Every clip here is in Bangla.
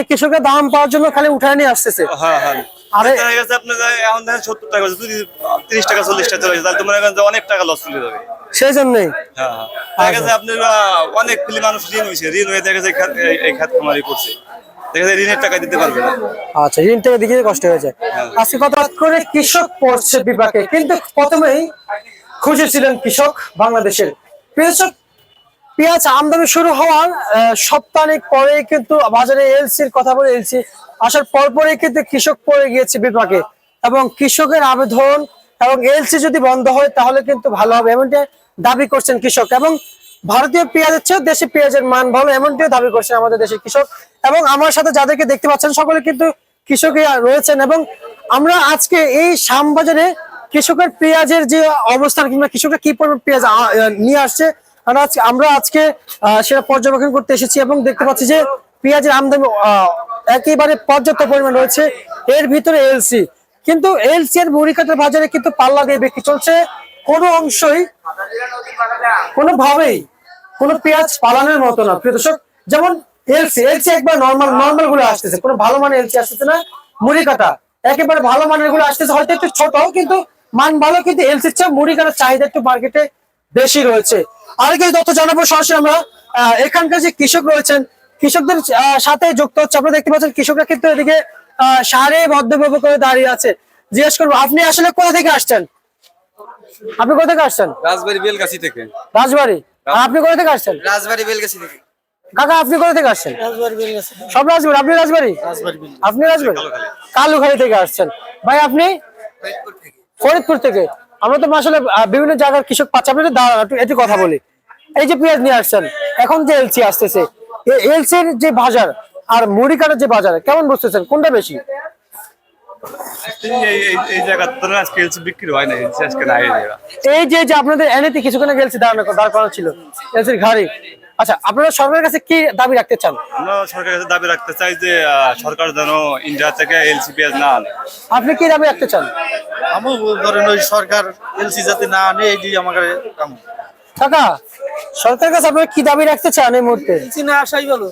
কৃষকের দাম পাওয়ার জন্য খালি উঠায় নিয়ে আসতেছে। হ্যাঁ হ্যাঁ। আরে আপনার এখন দেখেন সত্তর টাকা যদি তিরিশ টাকা চল্লিশ টাকা চলে তাহলে তো করেন যে অনেক টাকা লস চলে যাবে। সেই জন্যই। হ্যাঁ হ্যাঁ। দেখা গেছে আপনার অনেক মানুষ ঋণ হয়েছে ঋণ হয়ে দেখা গেছে এই খাত- এই- এই খাত খামারি করছে ঋণের টাকা দিতে পারবে না। আচ্ছা ঋণ কষ্ট হয়ে। আজকে কথা করে কৃষক পড়ছে বিপাকে। কিন্তু প্রথমেই খুঁজেছিলেন কৃষক বাংলাদেশের। কৃষক পেঁয়াজ আমদানি শুরু হওয়ার আহ, সপ্তাহানিক পরে কিন্তু বাজারে এলসির কথা বলে এলসি আসার পরপরই কিন্তু কৃষক পড়ে গিয়েছে বিপাকে। এবং কৃষকের আবেদন এবং এলসি যদি বন্ধ হয় তাহলে কিন্তু ভালো হবে এমনটা দাবি করছেন কৃষক। এবং ভারতীয় পেঁয়াজের চেয়ে দেশি পেঁয়াজের মান ভালো এমনটিও দাবি করছেন আমাদের দেশের কৃষক। এবং আমার সাথে যাদেরকে দেখতে পাচ্ছেন সকলে কিন্তু কৃষকই রয়েছেন এবং আমরা আজকে এই শ্যামবাজারে কৃষকের পেঁয়াজের যে অবস্থান কিংবা কৃষকরা কি পরিমাণ পেঁয়াজ নিয়ে আসছে আমরা আজকে আমরা আজকে সেটা পর্যবেক্ষণ করতে এসেছি এবং দেখতে পাচ্ছি যে পেঁয়াজের আমদানি একেবারে পর্যাপ্ত পরিমাণ রয়েছে। এর ভিতরে এলসি কিন্তু এলসি এর মুড়ি কাটার বাজারে কিন্তু পাল্লা দিয়ে বিক্রি চলছে। কোনো অংশই কোনোভাবেই কোনো পেঁয়াজ পালানোর মতো না। প্রিয় দর্শক, যেমন এলসি এলসি একবার নর্মাল নর্মালগুলো আসতেছে। কোনো ভালো মানের এলসি আসতেছে না। মুড়ি কাটা একেবারে ভালো মানেরগুলো আসতেছে। হয়তো একটু ছোট কিন্তু মান ভালো, কিন্তু এলসির চেয়ে মুড়ি কাটার চাহিদা একটু মার্কেটে বেশি রয়েছে। আর কিছু তথ্য জানাব সরাসরি আমরা। আহ, এখানকার যে কৃষক রয়েছেন কৃষকদের সাথে যুক্ত হচ্ছে। আপনারা দেখতে পাচ্ছেন কৃষকরা কিন্তু এদিকে আহ, সারে বদ্ধব্য করে দাঁড়িয়ে আছে। জিজ্ঞেস করব আপনি আসলে কোথা থেকে আসছেন? আপনি কোথা থেকে আসছেন? রাজবাড়ি বেলগাছি থেকে। রাজবাড়ি? আর আপনি কোথা থেকে আসছেন? রাজবাড়ি বেলগাছি থেকে। কাকা আপনি কোথা থেকে আসছেন? সব রাজবাড়ি? আপনি রাজবাড়ি? আপনি রাজবাড়ি? কালুখালী। থেকে আসছেন। ভাই আপনি? ফরিদপুর থেকে। আমরা তো আসলে বিভিন্ন জায়গার কৃষক পাচ্ছি। আপনি একটু দাঁড়ান, একটু কথা বলি। এই যে পেঁয়াজ নিয়ে আসছেন এখন যে এলসি আসতেছে এলসির যে বাজার আর মুড়ি কাটার যে বাজার কেমন বুঝতেছেন? কোনটা বেশি? এই হয় যে আপনাদের এনেতে কিছুক্ষণ গেলছি এলসি দাঁড়ানো দাঁড় করানো ছিল এলসির ঘাড়ি। আচ্ছা আপনারা সরকারের কাছে কি দাবি রাখতে চান? আমরা সরকারের কাছে দাবি রাখতে চাই যে সরকার যেন ইন্ডিয়া থেকে এলসি পেঁয়াজ না আনে। আপনি কি দাবি রাখতে চান? আমি ধরেন ওই সরকার এলসি যাতে না আনে এই যে আমার কাম। কাকা সরকারের কাছে আপনারা কি দাবি রাখতে চান এই মুহূর্তে? এলসি না আসাই ভালো।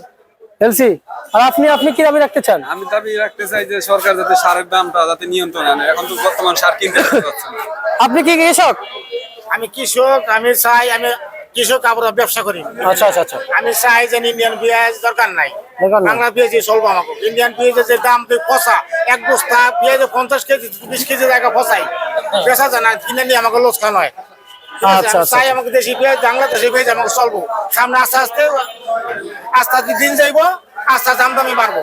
এলসি আর আপনি আপনি কি দাবি রাখতে চান? আমি দাবি রাখতে চাই যে সরকার যাতে সারের দামটা যাতে নিয়ন্ত্রণ আনে। এখন তো বর্তমান সার কিনতে পারছে না। আপনি কি কৃষক? আমি কৃষক আমি চাই আমি কৃষক আমরা ব্যবসা করি। আচ্ছা আচ্ছা আচ্ছা। আমি চাই যে ইন্ডিয়ান পেঁয়াজ দরকার নাই। বাংলা পেঁয়াজই চলবো আমাকে। ইন্ডিয়ান পেঁয়াজের যে দাম তুই ফসা এক বস্তা পেঁয়াজ পঞ্চাশ কেজি বিশ কেজি জায়গা ফসাই বেচা জানা কিনে নিয়ে আমাকে লোকসান হয়? আচ্ছা, আচ্ছা। চাই আমাকে দেশি পেঁয়াজ বাংলাদেশি পেঁয়াজ আমাকে চলবো। সামনে আস্তে আস্তে আস্তে আস্তে দিন যাইবো আস্তে আস্তে দাম দামি বাড়বো।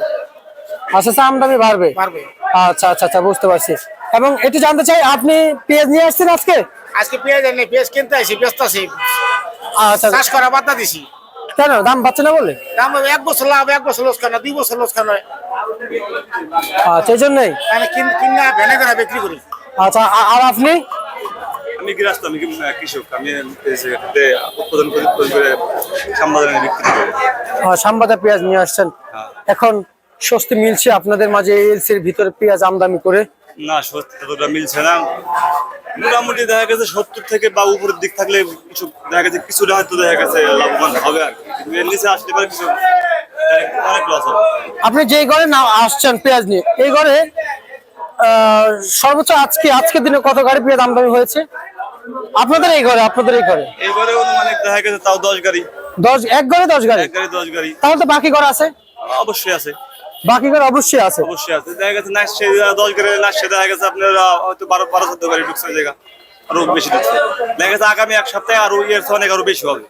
আচ্ছা আচ্ছা আমদানি বাড়বে। বাড়বে। আচ্ছা আচ্ছা আচ্ছা বুঝতে পারছি। এবং একটু জানতে চাই আপনি পেঁয়াজ নিয়ে আসছেন আজকে? আজকে পেঁয়াজ নেই পেঁয়াজ কিনতে আসি ব্যস্ত আছি। আচ্ছা চাষ করা দিছি। কেন? দাম পাচ্ছে না বলে? দাম এক বছর লাভ এক বছর লোকসান দুই বছর লোকসান হয় আচ্ছা এই জন্যই? আমি কিনা ভেনে করে বিক্রি করি। আচ্ছা আর আপনি? আমি গৃহস্থ কৃষক। আমি উৎপাদন করে উৎপাদন করে সাম্বাদানে বিক্রি করি। সাম্বাদা পেঁয়াজ নিয়ে আসছেন। হ্যাঁ। এখন স্বস্তি মিলছে আপনাদের মাঝে এলসির ভিতরে পেঁয়াজ আমদানি করে। না সত্যি ততটা মিলছে না। মোটামুটি দেখা গেছে সত্তর থেকে বা উপরের দিক থাকলে কিছু দেখা গেছে কিছুটা হয়তো দেখা গেছে লাভবান হবে আর কিন্তু এর নিচে আসলে পারে কিছু অনেক লস হবে। আপনি যে ঘরে না আসছেন পেঁয়াজ নিয়ে এই ঘরে সর্বোচ্চ আজকে আজকের দিনে কত গাড়ি পেঁয়াজ আমদানি হয়েছে? আপনাদের এই ঘরে আপনাদের এই ঘরে? এইবারে অনুমানিক দেখা গেছে তাও দশ গাড়ি। দশ এক ঘরে দশ গাড়ি? এক গাড়ি দশ গাড়ি। তাহলে তো বাকি ঘর আছে? অবশ্যই আছে। বাকি ঘর অবশ্যই আছে। অবশ্যই আছে। দেখা গেছে না সে দশ গাড়ি না সে দেখা গেছে আপনার হয়তো বারো বারো চোদ্দ গাড়ি ঢুকছে জায়গা। আরও বেশি ঢুকছে। দেখা গেছে আগামী এক সপ্তাহে আরও এর অনেক আরও বেশি হবে।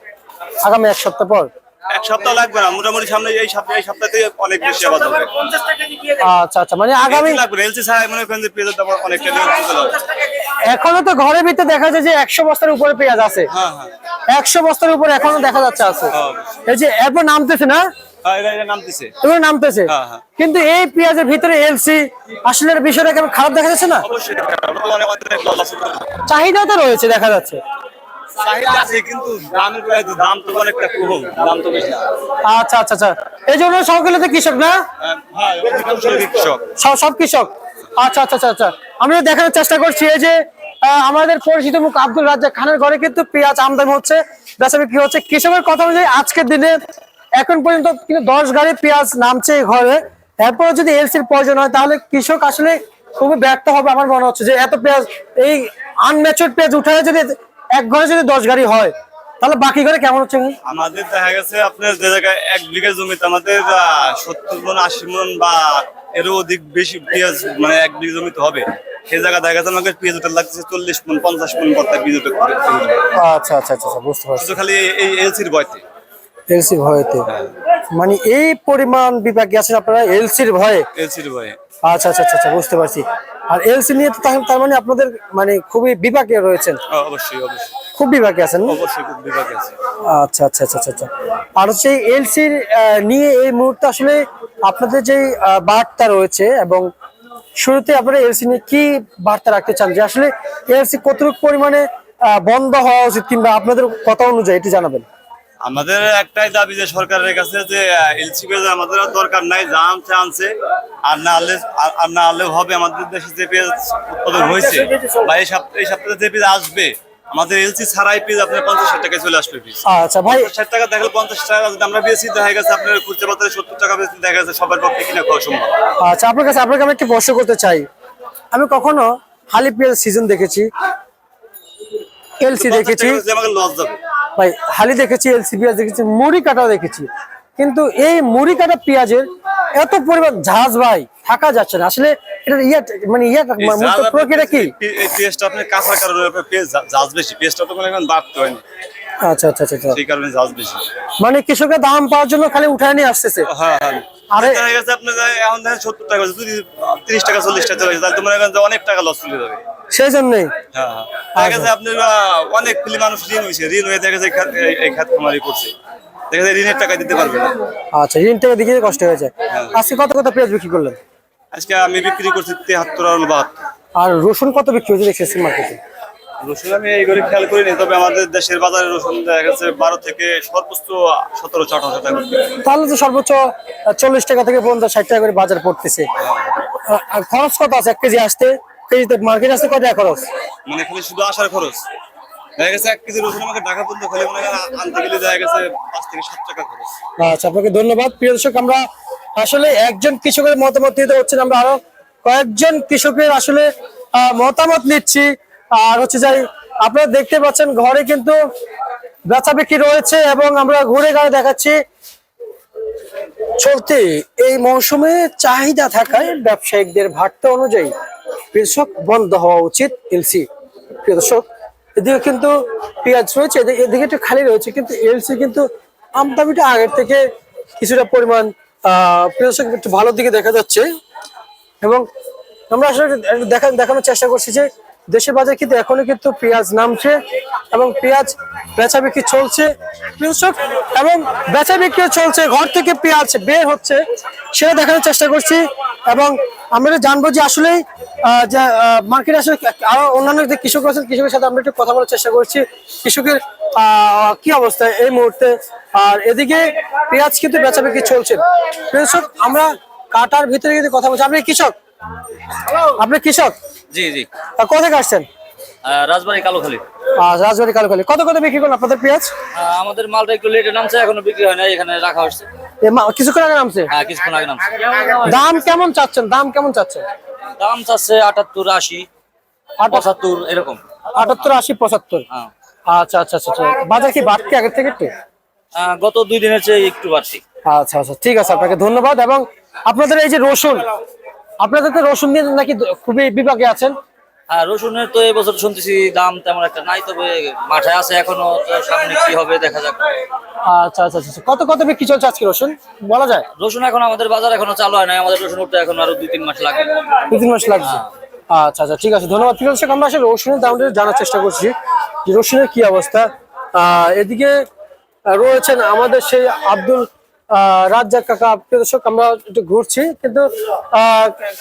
আগামী এক সপ্তাহ পর। এক সপ্তাহ লাগবে না মোটামুটি সামনে এই সপ্তাহে এই সপ্তাহে অনেক বেশি আবাদ হবে। আচ্ছা আচ্ছা মানে আগামী এলসি লাগবে এলসি ছাড়া মনে করেন যে পেঁয়াজের দাম অনেকটা। এখনও তো ঘরের ভিতরে দেখা যায় যে একশো বস্তার উপরে পেঁয়াজ আছে। হ্যাঁ হ্যাঁ। একশো বস্তার উপরে এখনও দেখা যাচ্ছে আছে। হ্যাঁ। এই যে এরপর নামতেছে না? নামতেছে। হ্যাঁ, হ্যাঁ। কিন্তু এই পেঁয়াজের ভিতরে এলসি আসলে বিষয়টা কেমন খারাপ দেখা যাচ্ছে না? অবশ্যই আমরা তো অনেক অনেক লস আছে চাহিদা তো রয়েছে দেখা যাচ্ছে। চাহিদা আছে কিন্তু দামের বেলায় দাম তো অনেকটা কম দাম তো বেশি আচ্ছা আচ্ছা আচ্ছা। এই জন্য সকলে তো কৃষক না? হ্যাঁ, হ্যাঁ অধিকাংশ কৃষক। সব সব কৃষক? আচ্ছা আচ্ছা আচ্ছা আচ্ছা। আমি দেখানোর চেষ্টা করছি এই যে আমাদের পরিচিত মুখ আব্দুল রাজ্জাক খানের ঘরে কিন্তু পেঁয়াজ আমদানি হচ্ছে বেচা বিক্রি হচ্ছে। কৃষকের কথা অনুযায়ী আজকের দিনে এখন পর্যন্ত কিন্তু দশ গাড়ি পেঁয়াজ নামছে ঘরে। এরপরে যদি এলসির প্রয়োজন হয় তাহলে কৃষক আসলে খুবই ব্যর্থ হবে আমার মনে হচ্ছে যে এত পেঁয়াজ এই আনম্যাচুর পেঁয়াজ উঠালে যদি এক ঘরে যদি দশ গাড়ি হয় তাহলে বাকি ঘরে কেমন হচ্ছে আমাদের দেখা গেছে আপনার যে জায়গায় এক বিঘা জমিতে আমাদের সত্তর মন আশি মন বা এরও অধিক বেশি পেঁয়াজ মানে এক বিঘা জমিতে হবে। সেই জায়গা দেখা গেছে আমাকে পেঁয়াজ ওটা লাগছে চল্লিশ মন পঞ্চাশ মন করতে পেঁয়াজ ওটা আচ্ছা আচ্ছা আচ্ছা আচ্ছা, বুঝতে পারছি। খালি এই এলসির বয়তে এলসি ভয়েতে। মানে এই পরিমাণ বিপাকে আছেন আপনারা এলসির ভয়ে? এলসির বয়ে আচ্ছা আচ্ছা আচ্ছা আচ্ছা, বুঝতে পারছি। আর এলসি নিয়ে তো তার মানে আপনাদের মানে খুবই বিপাকে রয়েছেন। অবশ্যই অবশ্যই। খুব বিপাকে আছেন? অবশ্যই খুব বিভাগ আছে। আচ্ছা আচ্ছা আচ্ছা আচ্ছা, আচ্ছা। আর হচ্ছে এলসির নিয়ে এই মুহূর্তে আসলে আপনাদের যে বার্তা রয়েছে এবং শুরুতে আপনারা এলসি নিয়ে কি বার্তা রাখতে চান? যে আসলে এলসি কতটুকু পরিমাণে বন্ধ হওয়া উচিত কিংবা আপনাদের কথা অনুযায়ী এটি জানাবেন। আমাদের একটাই দাবি যে সরকারের কাছে যে এলসি পেঁয়াজ আমাদের দরকার নাই যা আনছে আনছে। আর না আনলে আর- আর না আনলেও হবে। আমাদের দেশে যে পেঁয়াজ উৎপাদন হয়েছে বা এই সপ্তাহে এই সপ্তাহে যে পেঁয়াজ আসবে আমাদের এলসি ছাড়াই পেঁয়াজ আপনার পঞ্চাশ ষাট টাকায় চলে আসবে পিস আচ্ছা ভাই ষাট টাকা দেখলে পঞ্চাশ টাকা যদি আমরা বেশি দেখা গেছে আপনার খুচরা বাজারে সত্তর টাকা বেশি দেখা গেছে সবার পক্ষে কিনা খাওয়া সম্ভব। আচ্ছা আপনার কাছে আপনাকে আমি একটি প্রশ্ন করতে চাই। আমি কখনো হালি পেঁয়াজ সিজন দেখেছি এলসি দেখেছি। আমাকে লস যাবে। ভাই হালি দেখেছি এলসি পেঁয়াজ দেখেছি মুড়ি কাটাও দেখেছি। কিন্তু এই মুড়ি কাটা পেঁয়াজের এত পরিমাণ ঝাঁজ ভাই থাকা যাচ্ছে না। আসলে এটা ইয়ে মানে ইয়ে প্রক্রিয়া কি? আপনার কাঁচার কারণে ঝাঁজ বেশি পেঁয়াজটা তো মানে এখন বাড়তে হয়নি আচ্ছা আচ্ছা আচ্ছা আচ্ছা। সেই কারণে ঝাঁজ বেশি। মানে কৃষকের দাম পাওয়ার জন্য খালি উঠায় নিয়ে আসতেছে। হ্যাঁ হ্যাঁ। আরে- আপনার যে এখন দেখেন সত্তর টাকা যদি তিরিশ টাকা চল্লিশ টাকা চলে গেছে তাহলে তোমার এখানে অনেক টাকা লস চলে যাবে। সেই জন্যই হ্যাঁ হ্যাঁ। দেখা আপনার অনেক ফিলি মানুষ ঋণ হয়েছে ঋণ হয়ে দেখা গেছে এই খাত- খামারি করছে। দেখা যায় ঋণের টাকা দিতে পারবে না। আচ্ছা ঋণ থেকে দিকে কষ্ট হয়েছে আজকে কত কত পেঁয়াজ বিক্রি করলেন? আজকে আমি বিক্রি করছি তেহাত্তর আর বাহাত্তর। আর রসুন কত বিক্রি হয়েছে দেখছি মার্কেটে রসুন আমি এই করে খেয়াল করিনি তবে আমাদের দেশের বাজারে রসুন দেখা গেছে বারো থেকে সর্বোচ্চ সতেরো আঠারো টাকা তাহলে তো সর্বোচ্চ চল্লিশ টাকা থেকে পঞ্চাশ ষাট টাকা করে বাজার পড়তেছে। আর- আর খরচ কত আছে? এক কেজি আসতে? কেজিতে মার্কেট আসতে কত টাকা খরচ? মানে খালি শুধু আসার খরচ। দেখা গেছে এক কেজি রসুন আমাকে ঢাকা পর্যন্ত খালি মনে করেন আনতে গেলে দেখা গেছে পাঁচ থেকে সাত টাকা খরচ। আচ্ছা আপনাকে ধন্যবাদ। প্রিয় দর্শক আমরা আসলে একজন কৃষকের মতামত নিতে হচ্ছে আমরা আরও কয়েকজন কৃষকের আসলে মতামত নিচ্ছি। আর হচ্ছে যাই আপনারা দেখতে পাচ্ছেন ঘরে কিন্তু বেচা বিক্রি রয়েছে এবং আমরা ঘুরে ঘুরে দেখাচ্ছি। চলতে এই মৌসুমে চাহিদা থাকায় ব্যবসায়িকদের ভাট্টা অনুযায়ী কৃষক বন্ধ হওয়া উচিত, এলসি। প্রিয় দর্শক, এদিকে কিন্তু পেঁয়াজ রয়েছে এদিকে একটু খালি রয়েছে, কিন্তু এলসি কিন্তু আমদামিটা আগের থেকে কিছুটা পরিমাণ প্রিয় একটু ভালো দিকে দেখা যাচ্ছে। এবং আমরা আসলে দেখা দেখানোর চেষ্টা করছি যে দেশের বাজারে কিন্তু এখনও কিন্তু পেঁয়াজ নামছে এবং পেঁয়াজ বেচা বিক্রি চলছে। কৃষক এবং বেচা বিক্রি চলছে, ঘর থেকে পেঁয়াজ বের হচ্ছে, সেটা দেখানোর চেষ্টা করছি। এবং আমরা জানব যে আসলেই যে মার্কেটে আসলে আরও অন্যান্য যে কৃষক আছেন, কৃষকের সাথে আমরা একটু কথা বলার চেষ্টা করছি। কৃষকের কি অবস্থা এই মুহূর্তে? আর এদিকে পেঁয়াজ কিন্তু বেচা বিক্রি চলছে। কৃষক আমরা কাটার ভিতরে কিন্তু কথা বলছি। আপনি কৃষক? আপনি কৃষক? জি জি। কোথা থেকে আসছেন? রাজবাড়ি কালোখালী। রাজবাড়ি কালকালি কত কত বিক্রি করুন আপনাদের পেঁয়াজ? আমাদের মালটা একটু লেটে নামছে এখনও বিক্রি হয় না এখানে রাখা হচ্ছে। কিছুক্ষণ আগে নামছে? হ্যাঁ কিছুক্ষণ আগে নামছে। দাম কেমন চাচ্ছেন? দাম কেমন চাচ্ছেন? দাম চাচ্ছে আটাত্তর আশি পঁচাত্তর এরকম। আটাত্তর আশি পঁচাত্তর? হ্যাঁ। আচ্ছা আচ্ছা আচ্ছা আচ্ছা। বাজার কি বাড়তি আগের থেকে একটু? গত দুই দিনের চেয়ে একটু বাড়তি। আচ্ছা আচ্ছা। ঠিক আছে আপনাকে ধন্যবাদ। এবং আপনাদের এই যে রসুন আপনাদের তো রসুন নিয়ে নাকি খুবই বিভাগে আছেন? আর রসুনের তো এবছর শুনতেছি দাম তেমন একটা নাই তবে মাঠে আছে এখনও সামনে কি হবে দেখা যাক। আচ্ছা আচ্ছা আচ্ছা কত কত বিক্রি চলছে আজকে রসুন? বলা যায়? রসুন এখন আমাদের বাজার এখনও চালু হয় নাই আমাদের রসুন উঠতে এখন আরও দুই তিন মাস লাগবে। দু তিন মাস লাগছে আচ্ছা আচ্ছা ঠিক আছে ধন্যবাদ প্রিয় দর্শক আমরা আসলে রসুনের দামটা জানার চেষ্টা করছি যে রসুনের কি অবস্থা। আহ, এদিকে রয়েছেন আমাদের সেই আব্দুল রাজ্জাক কাকা দর্শক আমরা একটু ঘুরছি। কিন্তু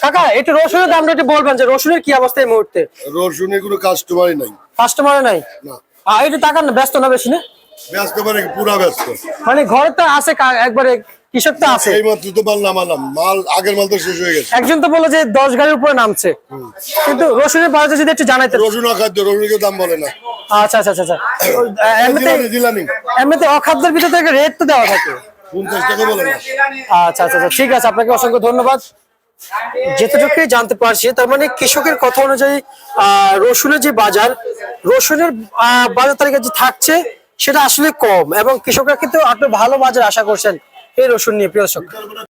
কাকা একটু রসুনের দামটা একটু বলবেন যে রসুনের কি অবস্থা এই মুহূর্তে? রসুনের কোনো কাস্টমারই নাই। কাস্টমার নাই? না। আর একটু টাকা না ব্যস্ত না বেশি না? ব্যস্ত মানে পুরা ব্যস্ত। মানে ঘরে তো আছে একবারে কৃষক তো আছে। এই মাত্র তো মাল নামালাম। মাল আগের মাল তো শেষ হয়ে গেছে। একজন তো বলল যে দশ গাড়ির উপরে নামছে। কিন্তু রসুনের বাজার যদি একটু জানাইতে রসুন অখাদ্য দাম বলে না। আচ্ছা আচ্ছা আচ্ছা আচ্ছা। এমনিতে দিলানি এমনিতে অখাদ্যের ভিতরে রেট তো দেওয়া থাকে। আচ্ছা আচ্ছা আচ্ছা, ঠিক আছে আপনাকে অসংখ্য ধন্যবাদ। যেতটুকুই জানতে পারছি তার মানে কৃষকের কথা অনুযায়ী রসুনের যে বাজার রসুনের বাজার যে থাকছে সেটা আসলে কম এবং কৃষকরা কিন্তু আপনি ভালো বাজার আশা করছেন এই রসুন নিয়ে প্রিয়